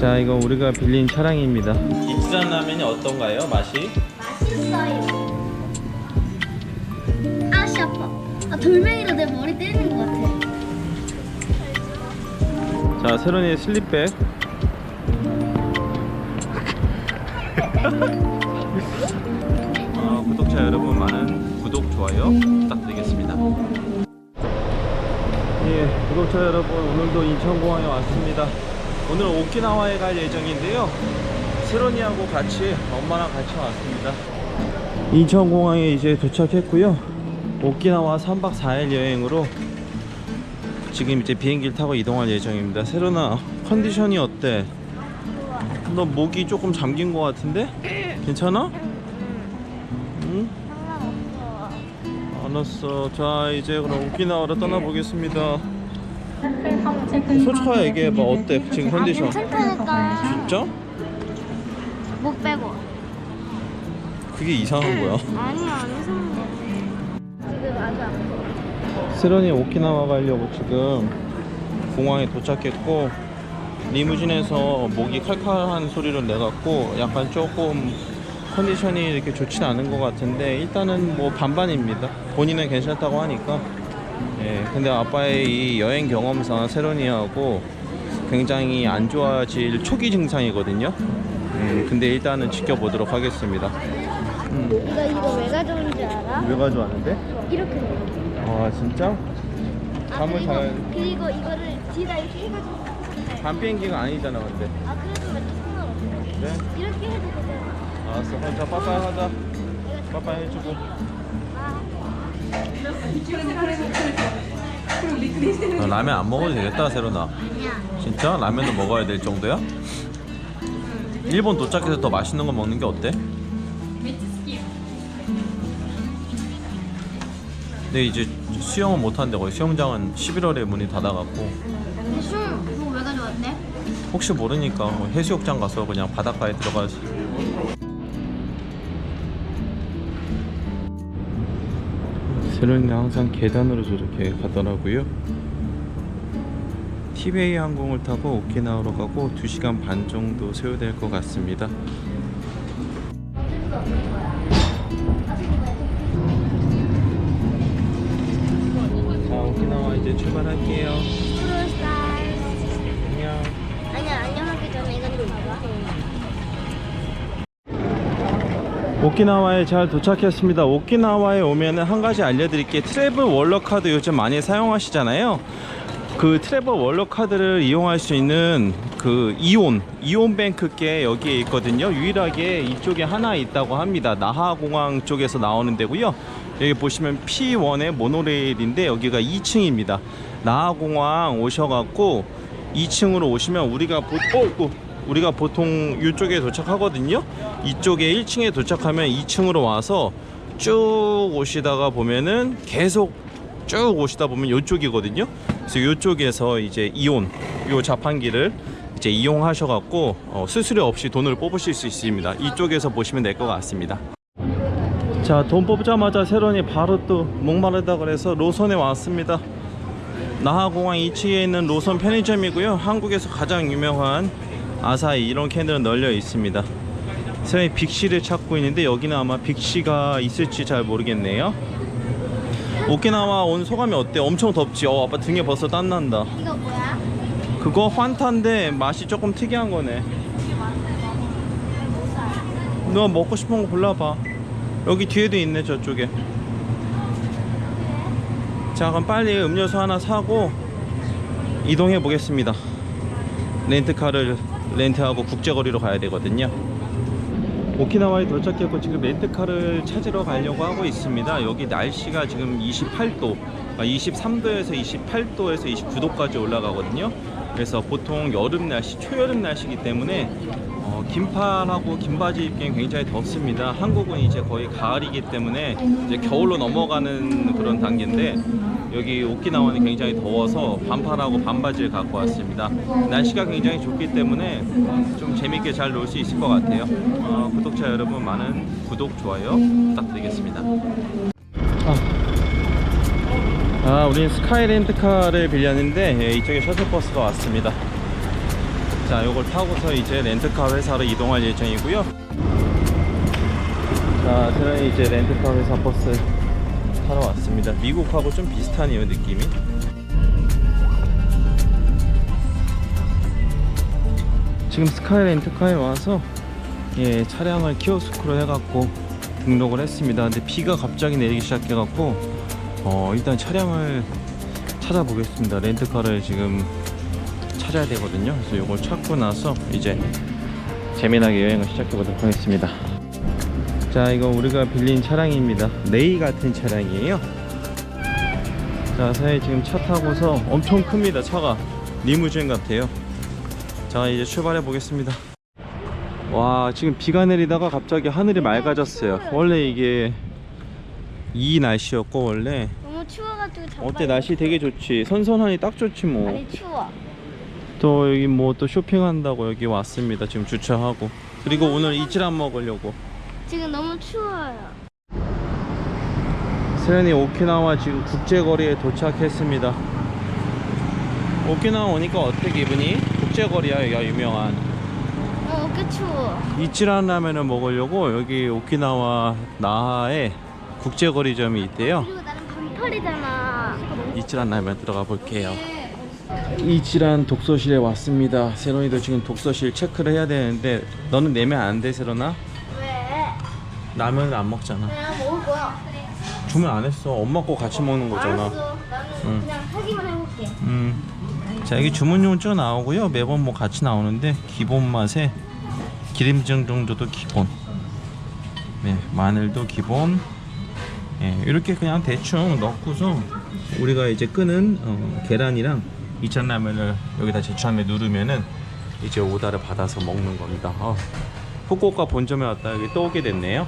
자 이거 우리가 빌린 차량입니다 이치산 라면이 어떤가요 맛이? 맛있어요. 아씨 아파. 아 돌멩이로 내 머리 때리는 것 같아. 자 세론이의 슬립백 어, 구독자 여러분 많은 구독 좋아요 부탁드리겠습니다 예 구독자 여러분 오늘도 인천공항에 왔습니다 오늘 오키나와에 갈 예정인데요 세론이하고 같이 엄마랑 같이 왔습니다 인천공항에 이제 도착했고요 오키나와 3박 4일 여행으로 지금 이제 비행기를 타고 이동할 예정입니다. 세로나 컨디션이 어때? 너 목이 조금 잠긴 것 같은데? 괜찮아? 응? 알았어. 자 이제 그럼 오키나와로 떠나보겠습니다. 솔직하게 얘기해봐. 어때? 지금 컨디션? 괜찮다니까. 진짜? 목 빼고. 그게 이상한 거야. 아니야 안 이상해. 지금 아주 아파. 세런이 오키나와 가려고 지금 공항에 도착했고 리무진에서 목이 칼칼한 소리를 내갖고 약간 조금 컨디션이 이렇게 좋진 않은 것 같은데 일단은 뭐 반반입니다. 본인은 괜찮다고 하니까. 예, 근데 아빠의 이 여행 경험상 세런이하고 굉장히 안 좋아질 초기 증상이거든요. 음, 근데 일단은 지켜보도록 하겠습니다. 음, 이거 이거 왜 가져온지 알아? 왜 가져왔는데? 이렇게 돼. 아 진짜? 아, 잠을 그리고, 잘 그리고 이거를 뒤에다 이렇게 해가지고. 밤 비행기가 아니잖아 근데 아 그래도 왜 상관없어. 그래? 이렇게 해도 되잖아. 알았어 그럼 자 빠빠이 하자 빠빠이 해주고 아, 라면 안 먹어도 되겠다 세로나 아니야. 진짜? 라면도 먹어야 될 정도야? 일본 도착해서 더 맛있는 거 먹는 게 어때? 근데 이제 수영은 못 하는데 거기 수영장은 11월에 문이 닫아갖고 근데 술 이거 왜 가져왔대? 혹시 모르니까 뭐 해수욕장 가서 그냥 바닷가에 들어가 지. 세련이 항상 계단으로 저렇게 가더라고요. 티베이 항공을 타고 오키나와로 가고 2시간 반 정도 소요될 것 같습니다. 자, 오키나와 이제 출발할게요. 오키나와에 잘 도착했습니다. 오키나와에 오면은 한 가지 알려드릴게 트래블 월러 카드 요즘 많이 사용하시잖아요. 그 트래블 월러 카드를 이용할 수 있는 그 이온 이온뱅크께 여기에 있거든요. 유일하게 이쪽에 하나 있다고 합니다. 나하 공항 쪽에서 나오는 데고요. 여기 보시면 P1의 모노레일인데 여기가 2층입니다. 나하 공항 오셔갖고 2층으로 오시면 우리가 보, 어, 어, 우리가 보통 이쪽에 도착하거든요. 이쪽에 1층에 도착하면 2층으로 와서 쭉 오시다가 보면은 계속 쭉 오시다 보면 이쪽이거든요. 그래서 이쪽에서 이제 이온 요 자판기를 이제 이용하셔 갖고 어, 수수료 없이 돈을 뽑으실 수 있습니다. 이쪽에서 보시면 될 것 같습니다. 자, 돈 뽑자마자 세론이 바로 또 목마르다 그래서 로선에 왔습니다. 나하공항 2층에 있는 로선 편의점이고요. 한국에서 가장 유명한 아사히 이런 캔들은 널려 있습니다. 세상에 빅시를 찾고 있는데 여기는 아마 빅시가 있을지 잘 모르겠네요. 오키나와 온 소감이 어때? 엄청 덥지? 어 아빠 등에 벌써 땀 난다. 이거 뭐야? 그거 환타인데 맛이 조금 특이한 거네. 너 먹고 싶은 거 골라봐. 여기 뒤에도 있네 저쪽에. 자 그럼 빨리 음료수 하나 사고 이동해 보겠습니다. 렌트카를 렌트하고 국제거리로 가야 되거든요. 오키나와에 도착했고 지금 렌트카를 찾으러 가려고 하고 있습니다. 여기 날씨가 지금 28도, 23도에서 28도에서 29도까지 올라가거든요. 그래서 보통 여름 날씨, 초여름 날씨이기 때문에 어, 긴팔하고 긴 바지 입기엔 굉장히 덥습니다. 한국은 이제 거의 가을이기 때문에 이제 겨울로 넘어가는 그런 단계인데 여기 오키나와는 굉장히 더워서 반팔하고 반바지를 갖고 왔습니다. 날씨가 굉장히 좋기 때문에 좀 재밌게 잘 놀 수 있을 것 같아요. 어, 구독자 여러분 많은 구독, 좋아요 부탁드리겠습니다. 아, 아 우리는 스카이 렌트카를 빌렸는데 예, 이쪽에 셔틀버스가 왔습니다. 자, 요걸 타고서 이제 렌트카 회사로 이동할 예정이고요. 자, 저는 이제 렌트카 회사 버스 타러 왔습니다. 미국하고 좀 비슷하네요, 느낌이. 지금 스카이 렌트카에 와서 예, 차량을 키오스크로 해갖고 등록을 했습니다. 근데 비가 갑자기 내리기 시작해갖고 어, 일단 차량을 찾아보겠습니다. 렌트카를 지금 찾아야 되거든요. 그래서 이걸 찾고 나서 이제 재미나게 여행을 시작해 보도록 하겠습니다. 자, 이거 우리가 빌린 차량입니다. 레이 같은 차량이에요. 자, 사장님 지금 차 타고서 엄청 큽니다. 차가 리무진 같아요. 자, 이제 출발해 보겠습니다. 와, 지금 비가 내리다가 갑자기 하늘이 맑아졌어요. 원래 이게 이 날씨였고 원래 너무 추워가지고 잠깐. 어때 날씨 되게 좋지. 선선하니 딱 좋지 뭐. 아니 추워. 또 여기 뭐 또 쇼핑한다고 여기 왔습니다. 지금 주차하고. 그리고 오늘 이치란 먹으려고. 지금 너무 추워요. 세련이 오키나와 지금 국제거리에 도착했습니다. 오키나와 오니까 어때 기분이? 국제거리야 여기가 유명한. 어, 어깨 추워. 이치란 라면을 먹으려고 여기 오키나와 나하에 국제거리점이 있대요. 그리고 나는 반팔이잖아. 이치란 라면 들어가 볼게요. 이치란 독서실에 왔습니다. 세론이도 지금 독서실 체크를 해야 되는데 너는 내면 안 돼, 세론아? 왜? 라면을 안 먹잖아. 그냥 먹을 거야. 주문 안 했어. 엄마 거 같이 먹는 거잖아. 알았어. 나는 응. 그냥 하기만 해볼게. 음. 자, 여기 주문용 쭉 나오고요. 매번 뭐 같이 나오는데 기본 맛에 기름장 정도도 기본. 네, 마늘도 기본. 예, 이렇게 그냥 대충 넣고서 우리가 이제 끄는 어, 계란이랑 이찬라면을 여기다 제추함에 누르면은 이제 오다를 받아서 먹는 겁니다. 어, 후쿠오카 본점에 왔다 여기 또 오게 됐네요.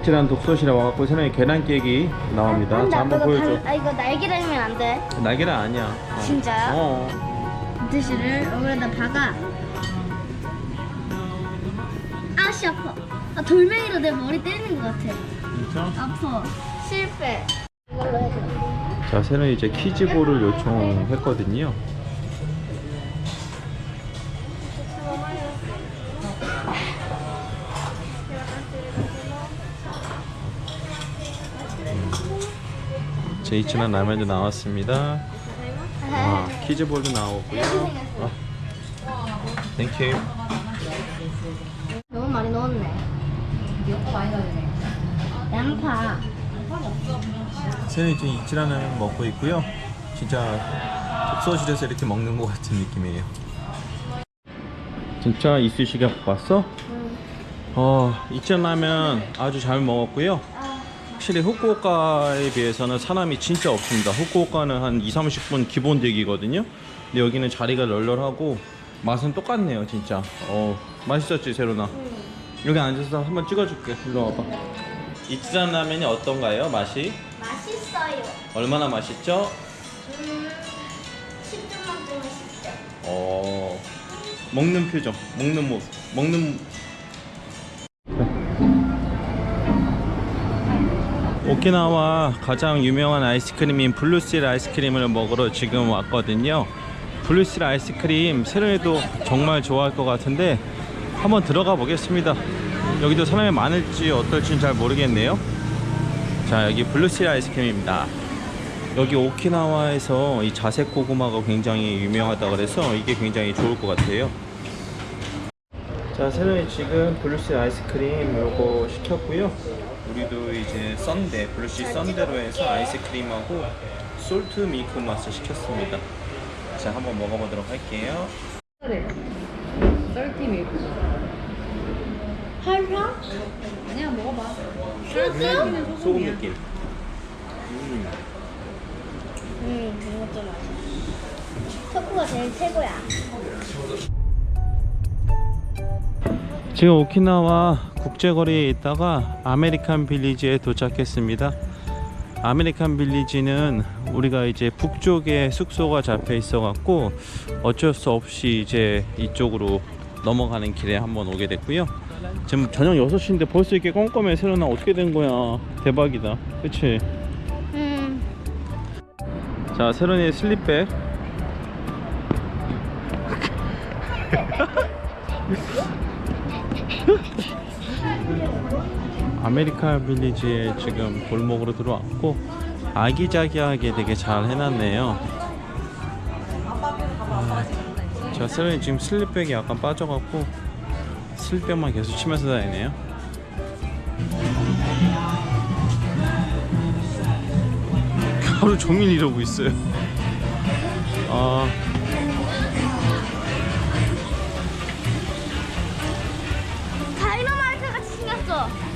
이치란 독서실에 와갖고 새로운 계란 깨기 나옵니다. 자, 안 한번 돼. 보여줘. 아 이거 날개라면 안 돼. 날개란 아니야. 어. 진짜요? 어. 드시를 여기다 박아. 아씨 아파. 아, 돌멩이로 내 머리 때리는 것 같아. 진짜? 아파. 실패. 이걸로 해줘. 자, 새는 이제 키즈볼을 요청했거든요. 제이츠난 라면도 나왔습니다. 아, 키즈볼도 나오고요. 아, 땡큐. 너무 많이 넣었네. 많이 넣었네. 양파. 이제 이치란 라면 먹고 있고요. 진짜 독서실에서 이렇게 먹는 것 같은 느낌이에요. 진짜 이쑤시개 갖고 왔어? 응. 어, 이천 라면 아주 잘 먹었고요. 아, 확실히 후쿠오카에 비해서는 사람이 진짜 없습니다. 후쿠오카는 한 2, 30분 기본 대기거든요. 근데 여기는 자리가 널널하고 맛은 똑같네요, 진짜. 어, 맛있었지, 세로나? 여기 앉아서 한번 찍어줄게. 일로 와봐. 이치란 라면이 어떤가요, 맛이? 맛있어요. 얼마나 맛있죠? 음, 10점 만점에 10점. 어, 먹는 표정, 먹는 모습, 먹는. 오키나와 가장 유명한 아이스크림인 블루실 아이스크림을 먹으러 지금 왔거든요. 블루실 아이스크림 세련이도 정말 좋아할 것 같은데 한번 들어가 보겠습니다. 여기도 사람이 많을지 어떨지는 잘 모르겠네요. 자 여기 블루실 아이스크림입니다. 여기 오키나와에서 이 자색 고구마가 굉장히 유명하다 그래서 이게 굉장히 좋을 것 같아요. 자, 새로이 지금 블루시 아이스크림 요거 시켰고요. 우리도 이제 썬데, 블루시 썬데로 해서 아이스크림하고 솔트 밀크 맛을 시켰습니다. 자, 한번 먹어보도록 할게요. 썰티 밀크. 설탕? 아니야 먹어봐. 소금? 소금 느낌. 음. 응, 이것도 맛있어. 초코가 제일 최고야. 지금 오키나와 국제거리에 있다가 아메리칸 빌리지에 도착했습니다. 아메리칸 빌리지는 우리가 이제 북쪽에 숙소가 잡혀 있어 갖고 어쩔 수 없이 이제 이쪽으로 넘어가는 길에 한번 오게 됐고요. 지금 저녁 6시인데 벌써 이렇게 껌껌해. 새로나 어떻게 된 거야? 대박이다. 그치? 음, 자 새로니 슬립백. 아메리카 빌리지에 지금 골목으로 들어왔고 아기자기하게 되게 잘 해놨네요. 음, 제가 쓰는 지금 슬립백이 약간 빠져갖고 슬립백만 계속 치면서 다니네요. 하루 종일 이러고 있어요. 아. 다이너마이트 같이 생겼어.